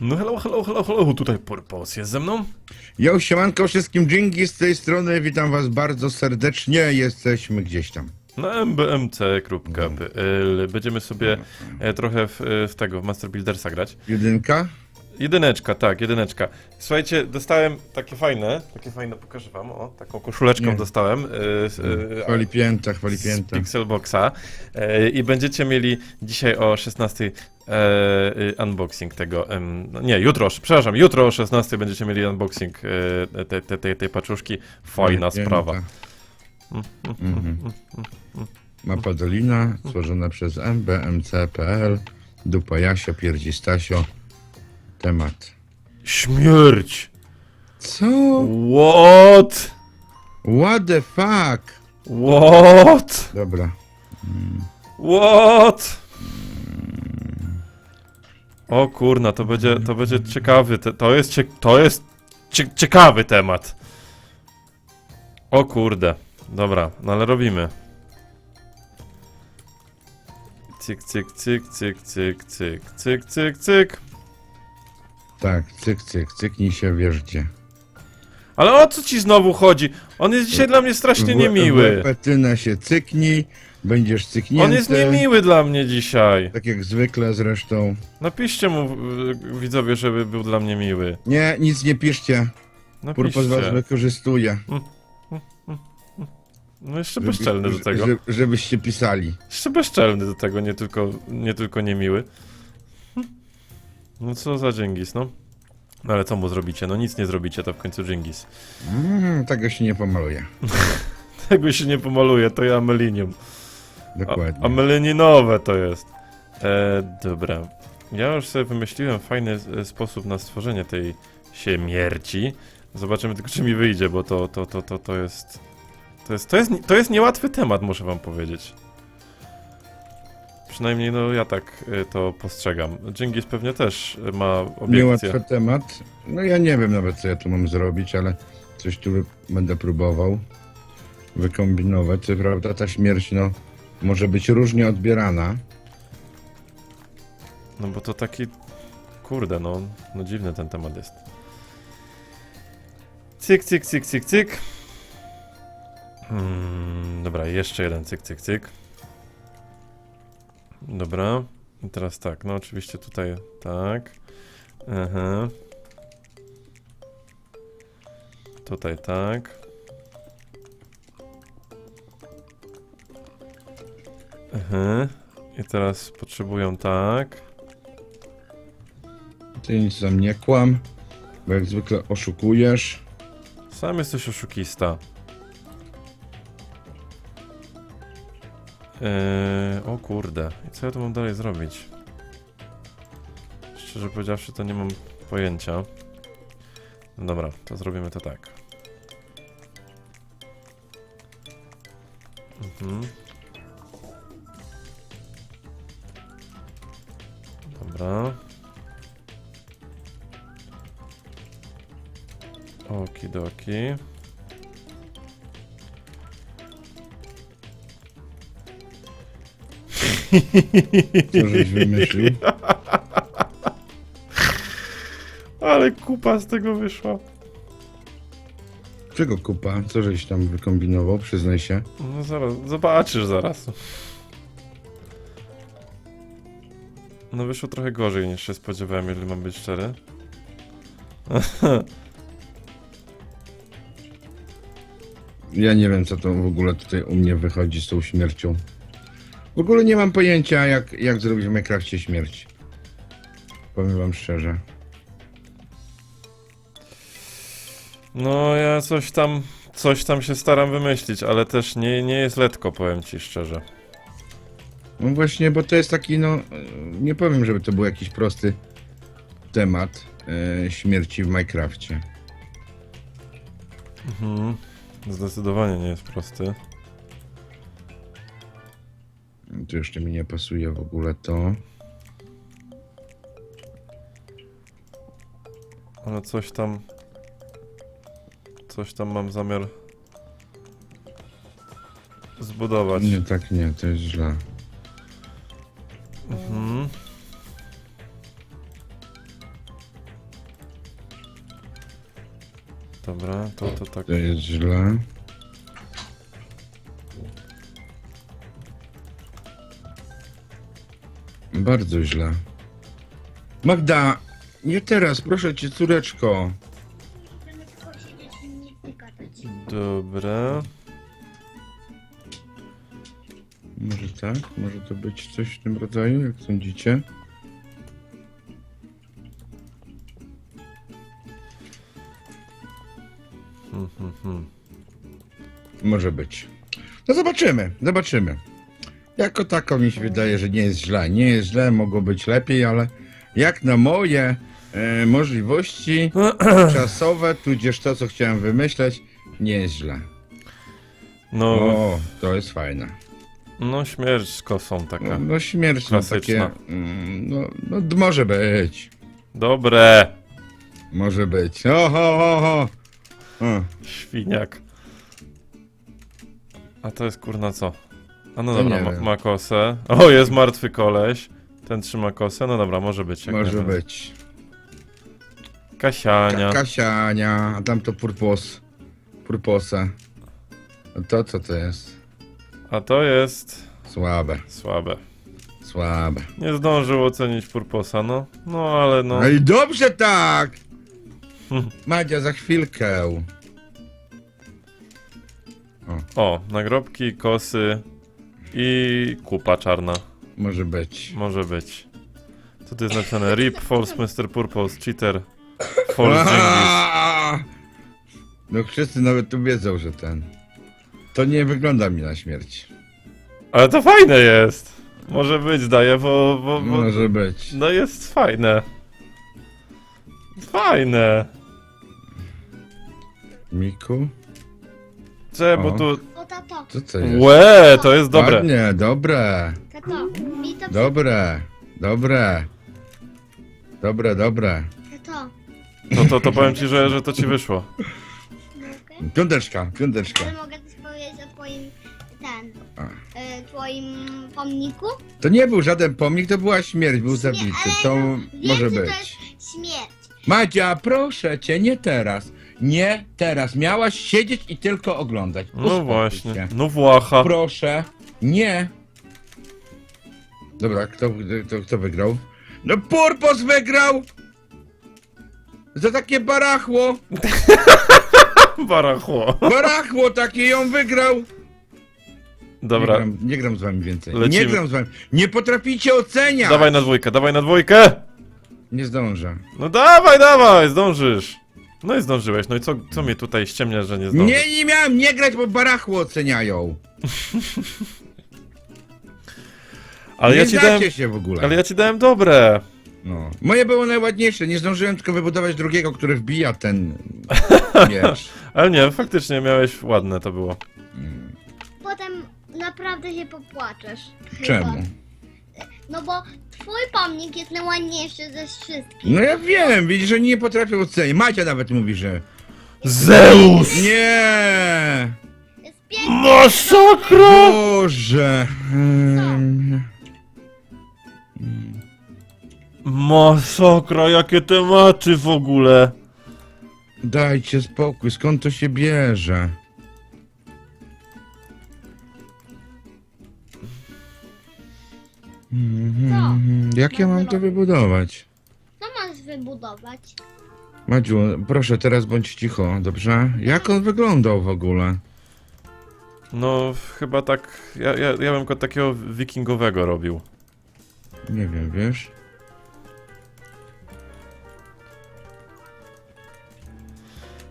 No hello, hello, hello, hello, tutaj Purpos jest ze mną. Jo, siemanko wszystkim, dzięki z tej strony, witam was bardzo serdecznie, jesteśmy gdzieś tam. Na mbmc.pl Będziemy sobie e, trochę w, w tego, w Master Buildersa grać. Jedynka? Jedyneczka, tak, jedyneczka. Słuchajcie, dostałem takie fajne, takie fajne, pokażę wam, o, taką koszuleczką Nie. dostałem z, e, Chwali pięta, z chwali pięta. Pixelboxa e, i będziecie mieli dzisiaj o 16 e, e, unboxing tego, em, no nie, jutro, przepraszam, jutro o 16 będziecie mieli unboxing e, tej, tej, tej, tej paczuszki. Fajna Chwali sprawa. pięta. Mhm. Mapa Dolina, stworzona przez mbmc.pl, dupa Jasio, pierdzi Stasio. Temat. Śmierć! Co? What? What the fuck? What? Dobra. What? O kurna, to będzie, to będzie ciekawy, te, to jest, cie, to jest cie, ciekawy temat. O kurde. Dobra, no ale robimy. Cyk, cyk, cyk, cyk, cyk, cyk, cyk, cyk, cyk. Tak, cyk, cyk, cyknij się, wiesz gdzie. Ale o co ci znowu chodzi? On jest dzisiaj dla mnie strasznie niemiły. W petynę się cyknij, będziesz cyknięty. On jest niemiły dla mnie dzisiaj. Tak jak zwykle zresztą. Napiszcie mu, y, widzowie, żeby był dla mnie miły. Nie, nic nie piszcie. Purpos was Napiszcie. wykorzystuje. No jeszcze Żeby- bezczelny do tego. że- Żebyście pisali. Jeszcze bezczelny do tego, nie tylko, nie tylko niemiły. No co za Dżingis, no. No ale co mu zrobicie? No nic nie zrobicie, to w końcu Dżingis. Mm, tego się nie pomaluje. Tego się nie pomaluje, to ja amelinium. A, Dokładnie. amelininowe to jest. E, dobra. Ja już sobie wymyśliłem fajny e, sposób na stworzenie tej śmierci. Zobaczymy tylko, czy mi wyjdzie, bo to, to, to, to, to jest... To jest, to jest, to jest niełatwy temat, muszę wam powiedzieć. Przynajmniej, no, ja tak y, to postrzegam. Dżingis pewnie też y, ma obiekcje. Niełatwy temat. No ja nie wiem nawet co ja tu mam zrobić, ale coś tu będę próbował wykombinować. Co prawda ta śmierć no może być różnie odbierana. No bo to taki... Kurde, no, no dziwny ten temat jest. Cyk, cyk, cyk, cyk, cyk. Hmm, dobra, jeszcze jeden cyk, cyk, cyk. Dobra. I teraz tak, no oczywiście tutaj tak. Aha. Tutaj tak. Aha. I teraz potrzebują tak. Ty nic tam nie kłam, bo jak zwykle oszukujesz. Sam jesteś oszukista. Eee, o kurde. I co ja tu mam dalej zrobić? Szczerze powiedziawszy, to nie mam pojęcia. No dobra, to zrobimy to tak. Mhm. Dobra. Okidoki. Co żeś wymyślił? Ale kupa z tego wyszła. Czego kupa? Co żeś tam wykombinował? Przyznaj się. No zaraz, zobaczysz zaraz. No wyszło trochę gorzej niż się spodziewałem, jeżeli mam być szczery. Ja nie wiem, co to w ogóle tutaj u mnie wychodzi z tą śmiercią. W ogóle nie mam pojęcia, jak, jak zrobić w Minecrafcie śmierć. Powiem wam szczerze. No ja coś tam, coś tam się staram wymyślić, ale też nie, nie jest letko, powiem ci szczerze. No właśnie, bo to jest taki, no, nie powiem, żeby to był jakiś prosty temat e, śmierci w Minecrafcie. Mhm. Zdecydowanie nie jest prosty tu jeszcze mi nie pasuje w ogóle to. Ale coś tam... Coś tam mam zamiar... Zbudować. Nie, tak nie, to jest źle. Mhm. Dobra, to to tak. To jest źle. Bardzo źle. Magda, nie teraz, proszę cię, córeczko. Dobra. Może tak? Może to być coś w tym rodzaju, jak sądzicie? Hmm, hmm, hmm. Może być. No zobaczymy, zobaczymy. Jako tako mi się wydaje, że nie jest źle. Nie jest źle, mogło być lepiej, ale jak na moje e, możliwości czasowe, tudzież to, co chciałem wymyśleć, nie jest źle. No, O, to jest fajne. no śmierć z kosą No, taka. no śmierć, no takie... Klasyczna. Mm, no, no, d- może być. Dobre! Może być. O, ho, ho, ho. O, Świniak. A to jest kurna co? A no dobra, ma, ma kosę. O, jest martwy koleś. Ten trzyma kosę. No dobra, może być. Jak może nie, być. Kasiania. Ka Kasiania, a tam to purpos. Purposa. A to co to jest? A to jest Słabe, słabe. słabe. Nie zdążył ocenić Purposa, no. No ale no. No i dobrze tak! Hmm. Madzia, za chwilkę. O, nagrobki, kosy i kupa czarna. Może być. Może być. Co tu jest napisane? RIP, False Mr. Purpose, Cheater, False Genghis. Aaa! No wszyscy nawet tu wiedzą, że ten. To nie wygląda mi na śmierć. Ale to fajne jest! Może być, zdaje, bo, bo, bo... Może być. No jest fajne. Fajne. Miku? Cze, bo O. tu... O tato, Co to jest? Łe, to jest dobre. Ładnie, dobre. tato, mi to Dobre, dobre. Dobre, dobre. Tato, No to, to powiem ci, że, że to ci wyszło. mogę? Piąteczka, piąteczka. Ale mogę coś powiedzieć o twoim, ten, e, twoim pomniku? To nie był żaden pomnik, to była śmierć, był zabity. To no, może że być. to jest śmierć. Madzia, proszę cię, nie teraz. Nie teraz. Miałaś siedzieć i tylko oglądać. No Uspokój właśnie. Się. No Włacha. Proszę, nie. Dobra, kto, kto, kto wygrał? No Purpos wygrał! Za takie barachło! Barachło. Barachło takie ją wygrał! Nie Dobra, gram, nie gram z wami więcej. Nie Lecimy. gram z wami. Nie potraficie oceniać! dawaj na dwójkę, dawaj na dwójkę! Nie zdążę. No dawaj, dawaj, zdążysz. No i zdążyłeś, no i co, co mnie tutaj ściemnia, że nie zdążysz? Nie, nie miałem nie grać, bo barachło oceniają. Ale nie ja ci znacie dałem, się w ogóle. ale ja ci dałem dobre. No. Moje było najładniejsze. Nie zdążyłem tylko wybudować drugiego, który wbija ten miecz. Ale nie, faktycznie miałeś ładne to było. Potem naprawdę się popłaczesz. chyba. Czemu? No bo twój pomnik jest najładniejszy ze wszystkich. No ja wiem, widzisz, że nie potrafią ocenić. Macia nawet mówi, że... Zeus! Nie! Jest piękny. Masakra! Boże! Hmm. Masakra, jakie tematy w ogóle. Dajcie spokój, skąd to się bierze? Mhm. Jak ja mam to wybudować? Co masz wybudować? Madziu, proszę teraz bądź cicho, dobrze? Jak on wyglądał w ogóle? No, chyba tak, ja, ja, ja bym go takiego wikingowego robił. Nie wiem, wiesz?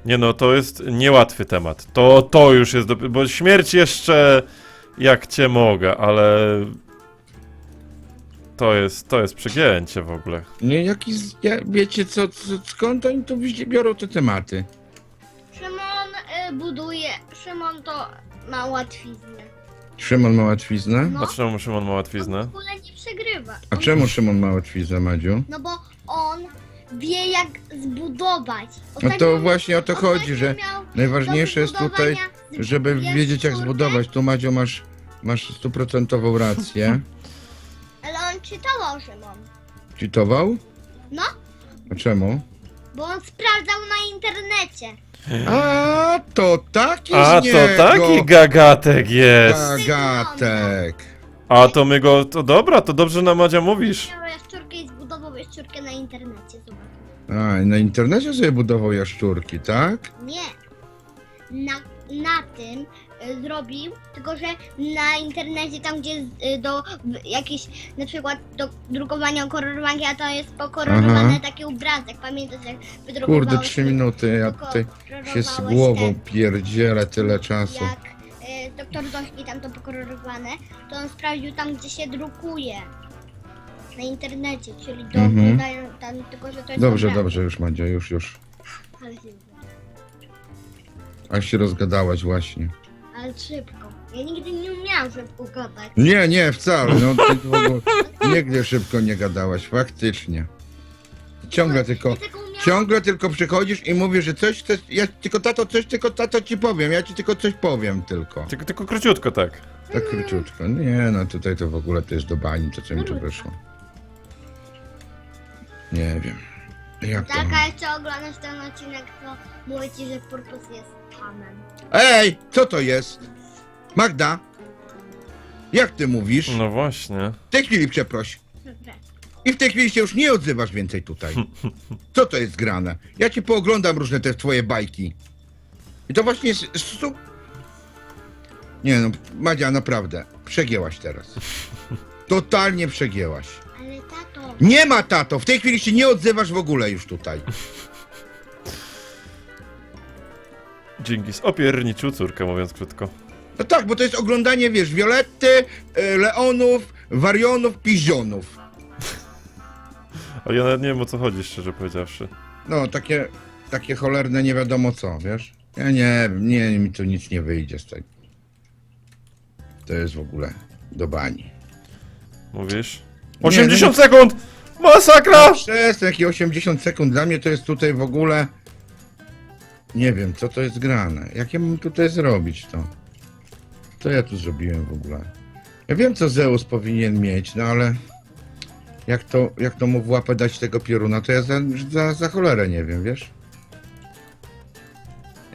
Nie no, to jest niełatwy temat. To, to już jest, do... bo śmierć jeszcze jak cię mogę, ale... To jest, to jest przegięcie w ogóle. Nie, jaki, z- ja, wiecie co, co, skąd oni tu wzi- biorą te tematy? Szymon y, buduje, Szymon to ma łatwiznę. Szymon ma łatwiznę? No, A czemu Szymon ma on łatwiznę? w ogóle nie przegrywa. A On- czemu Szymon ma łatwiznę, Madziu? No bo on wie jak zbudować. No to właśnie o to chodzi, że najważniejsze jest tutaj, żeby wiedzieć jak zbudować. Tu Madziu masz, masz stuprocentową rację. On czytował Szymon. Czytował? No, A czemu? bo on sprawdzał na internecie. A, to taki A z to niego taki gagatek jest! gagatek. A to my go. To dobra, to dobrze nam Madzia mówisz. Miał jaszczurkę i zbudował jaszczurkę na internecie, zobacz. A, i na internecie sobie budował jaszczurki, tak? Nie. Na, na tym zrobił, tylko że na internecie, tam gdzie jest do jakieś, na przykład do drukowania kolorowania, to jest pokolorowany Aha. taki obrazek. Pamiętasz jak wydrukowałeś Kurde, trzy minuty, ja tutaj się z głową pierdzielę tyle czasu. Jak y, doktor Dośki tam to pokolorowane, to on sprawdził tam, gdzie się drukuje. Na internecie, czyli do Mhm. tam, tylko że to jest Dobrze, obrazek. dobrze, już Madzia, już, już. Ale, się- A się rozgadałaś właśnie. Ale szybko. Ja nigdy nie umiałam szybko gadać. Nie, nie, wcale, no ty w ogóle nigdy szybko nie gadałaś, faktycznie. Ciągle tylko, Ja tylko umiałam ciągle tylko przychodzisz i mówisz, że coś chcesz, ja tylko tato, coś tylko tato ci powiem, ja ci tylko coś powiem tylko. Tylko, tylko króciutko tak. Tak króciutko. Nie, no tutaj to w ogóle to jest do bani, to co mi tu wyszło. Nie wiem. Jak to? Taka jeszcze oglądasz ten odcinek, to mówię ci, że Purpus jest panem. Ej, co to jest? Magda? Jak ty mówisz? No właśnie. W tej chwili przeproś. Dobra. I w tej chwili się już nie odzywasz więcej tutaj. Co to jest grane? Ja ci pooglądam różne te twoje bajki. I to właśnie jest... Su... Nie no, Madzia, naprawdę. Przegięłaś teraz. Totalnie przegięłaś. Nie ma tato, w tej chwili się nie odzywasz w ogóle już tutaj. Dzięki z opierniczu córkę, mówiąc krótko. No tak, bo to jest oglądanie, wiesz, Violetty, y, Leonów, Warionów, Pizionów. Ale ja nawet nie wiem o co chodzi, szczerze powiedziawszy. No, takie, takie cholerne nie wiadomo co, wiesz? Ja nie wiem, nie, mi tu nic nie wyjdzie z tego. To jest w ogóle do bani. Mówisz? Nie, 80 sekund! Masakra! Przez jakieś 80 sekund dla mnie to jest tutaj w ogóle... Nie wiem, co to jest grane. Jak ja mam tutaj zrobić to? Co ja tu zrobiłem w ogóle? Ja wiem, co Zeus powinien mieć, no ale... Jak to, jak to mu w łapę dać tego pioruna, to ja za, za, za cholerę nie wiem, wiesz?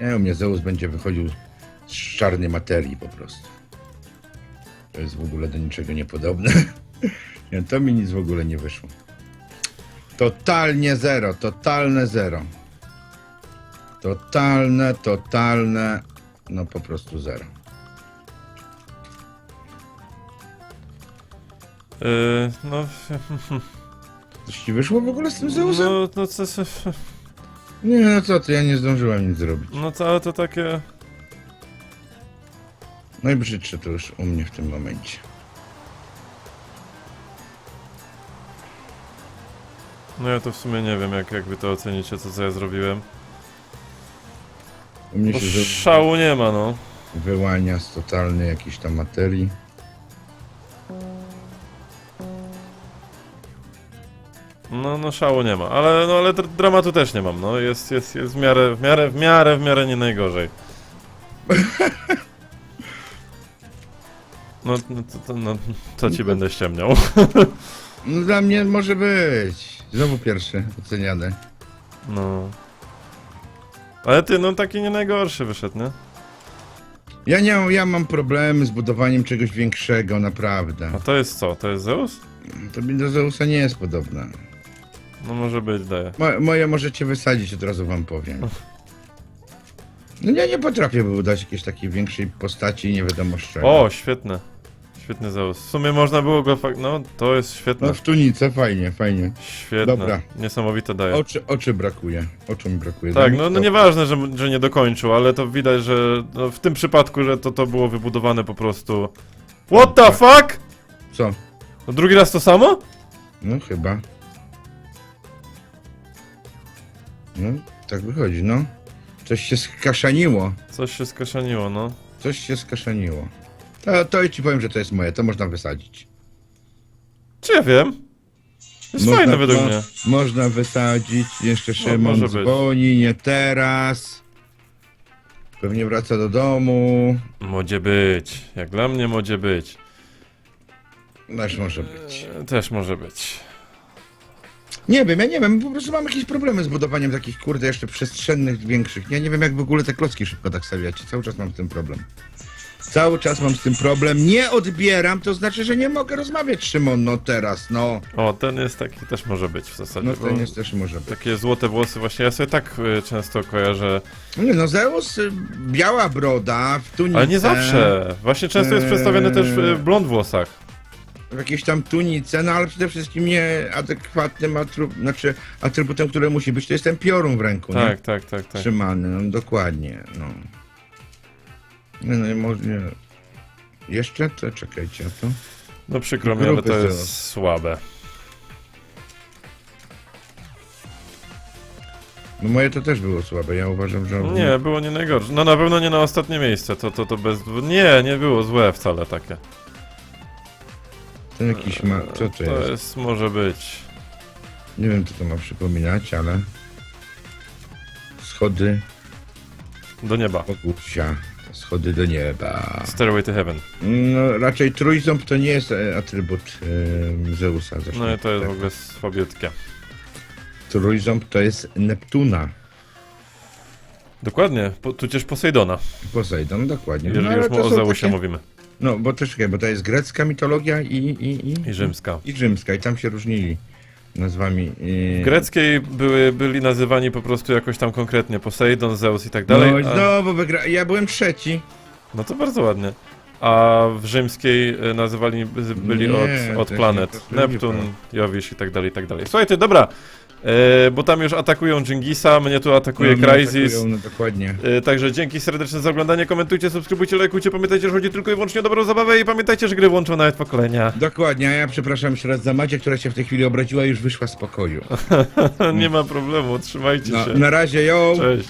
Nie, u mnie Zeus będzie wychodził z czarnej materii po prostu. To jest w ogóle do niczego niepodobne. Nie, to mi nic w ogóle nie wyszło. Totalnie zero, totalne zero. Totalne, totalne, no po prostu zero. Yy, no, Coś ci wyszło w ogóle z tym Zeusem? no, no, co, co, Nie, no co ty, ja nie zdążyłem nic zrobić. no to, ale to takie... Najbrzydsze to już u mnie w tym momencie. No ja to w sumie nie wiem, jak, jak wy to ocenicie, co, co ja zrobiłem. Mnie Bo się Zeus szału nie ma, no. wyłania z totalnej jakiejś tam materii. No, no szału nie ma, ale, no, ale dr- dramatu też nie mam, no. Jest, jest, jest w miarę, w miarę, w miarę, w miarę nie najgorzej. No, no, to, to, no, co ci będę ściemniał? No dla mnie może być. Znowu pierwszy oceniany. No. Ale ty, no taki nie najgorszy wyszedł, nie? Ja nie ja mam problemy z budowaniem czegoś większego, naprawdę. A to jest co? To jest Zeus? To mi do Zeusa nie jest podobne. No może być, daję. Mo moje możecie wysadzić, od razu wam powiem. No ja nie potrafię budać jakiejś takiej większej postaci, nie wiadomo z czego. O, świetne. Świetny Zeus. W sumie można było go fak... No, to jest świetne. No w tunice, fajnie, fajnie. Świetne. Dobra. Niesamowite daje. Oczy, oczy brakuje. Oczu mi brakuje. Tak, no, no nieważne, że, że nie dokończył, ale to widać, że no, w tym przypadku, że to, to było wybudowane po prostu. What the fuck? Co? No, drugi raz to samo? No chyba. No, tak wychodzi, no. Coś się skaszaniło. Coś się skaszaniło, no. Coś się skaszaniło. To, to ci powiem, że to jest moje, to można wysadzić. Czy ja wiem? Jest Można- fajne według mo- mnie. Można wysadzić. Jeszcze Szymon może być. dzwoni, nie teraz. Pewnie wraca do domu. Modzie być. Jak dla mnie modzie być. Też może być. E, Też może być. Nie wiem, ja nie wiem, po prostu mam jakieś problemy z budowaniem takich, kurde, jeszcze przestrzennych, większych. Ja nie wiem, jak w ogóle te klocki szybko tak stawiacie. Cały czas mam z tym problem. Cały czas mam z tym problem. Nie odbieram, to znaczy, że nie mogę rozmawiać, Szymon, no teraz, no. O, ten jest taki, też może być w zasadzie. No to jest też może być. Takie złote włosy, właśnie ja sobie tak y, często kojarzę. Nie no, Zeus, y, biała broda, w tunice. Ale nie zawsze. Właśnie często jest przedstawiony też w, w blond włosach. W jakiejś tam tunice, no ale przede wszystkim nieadekwatnym atru, znaczy, atrybutem, który musi być, to jest ten piorun w ręku, nie? Tak, tak, tak, tak. Trzymany, no dokładnie, no. No, no i może... Jeszcze? To czekajcie, to... No przykro mi, ale Grupy to zero. jest słabe. No moje to też było słabe, ja uważam, że... Nie, było nie najgorsze. No na pewno nie na ostatnie miejsce, to, to, to bez... Nie, nie było złe wcale takie. Ten jakiś ma... Co to To jest? może być. Nie wiem, co to ma przypominać, ale... Schody Do nieba. Bogusia. Schody do nieba. Stairway to Heaven. No, raczej trójząb to nie jest e, atrybut e, Zeusa. Zresztą. No i to jest Tak. w ogóle słabiutkie. Trójząb to jest Neptuna. Dokładnie, po, tudzież Posejdona, Posejdon, dokładnie. jeżeli no, ale już to o są Zeusie takie- mówimy. No, bo też czekaj, bo to jest grecka mitologia i... I, i, I rzymska. I rzymska, i tam się różnili nazwami. W greckiej były, byli nazywani po prostu jakoś tam konkretnie Posejdon, Zeus i tak dalej. No a- znowu wygra... Ja byłem trzeci. No to bardzo ładnie. A w rzymskiej e, nazywali by- byli Nie, od, od planet. Neptun. Jowisz i tak dalej, i tak dalej. Słuchajcie, dobra. E, bo tam już atakują Dżingisa, mnie tu atakuje no, Crysis. atakują, No, dokładnie. E, Także dzięki serdeczne za oglądanie, komentujcie, subskrybujcie, lajkujcie, pamiętajcie, że chodzi tylko i wyłącznie o dobrą zabawę i pamiętajcie, że gry włączą nawet pokolenia. Dokładnie, a ja przepraszam jeszcze raz za Macie, która się w tej chwili obraziła i już wyszła z pokoju. Nie ma problemu, trzymajcie No, się. na razie, ją. Cześć.